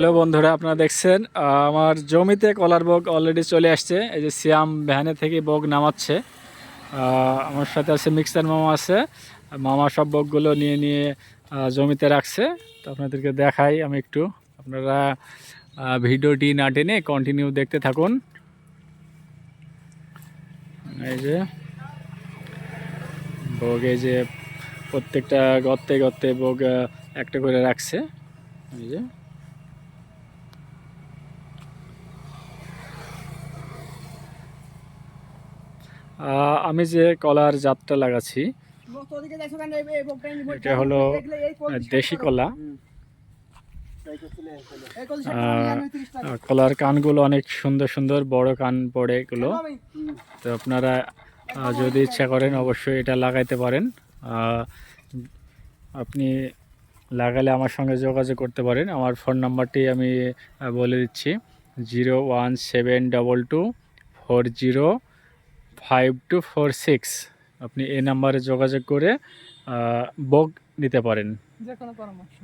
Hello বন্ধুরা, আপনারা দেখছেন আমার জমিতে কলার বগ অলরেডি চলে আসছে। এই যে সিয়াম ভ্যানে থেকে বগ নামাচ্ছে। আমার সাথে আছে মিক্সার মামা আছে। মামা সব বগগুলো নিয়ে নিয়ে জমিতে রাখছে। তো আপনাদেরকে দেখাই আমি একটু। আপনারা ভিডিওটি না টেনে কন্টিনিউ দেখতে থাকুন। এই যে বগ, এই যে প্রত্যেকটা গর্তে গর্তে বগ একটা করে রাখছে। এই যে আমি যে কলার জাতটা লাগাচ্ছি, এটা হলো দেশি কলা। কলার কানগুলো অনেক সুন্দর সুন্দর, বড় কান পড়ে এগুলো। তো আপনারা যদি ইচ্ছা করেন অবশ্যই এটা লাগাইতে পারেন। আপনি লাগালে আমার সঙ্গে যোগাযোগ করতে পারেন। আমার ফোন নাম্বারটি আমি বলে দিচ্ছি, zero one seven double two four zero five two four six আপনি এই নাম্বারে যোগাযোগ করে বক নিতে পারেন। যে কোনো পরামর্শ।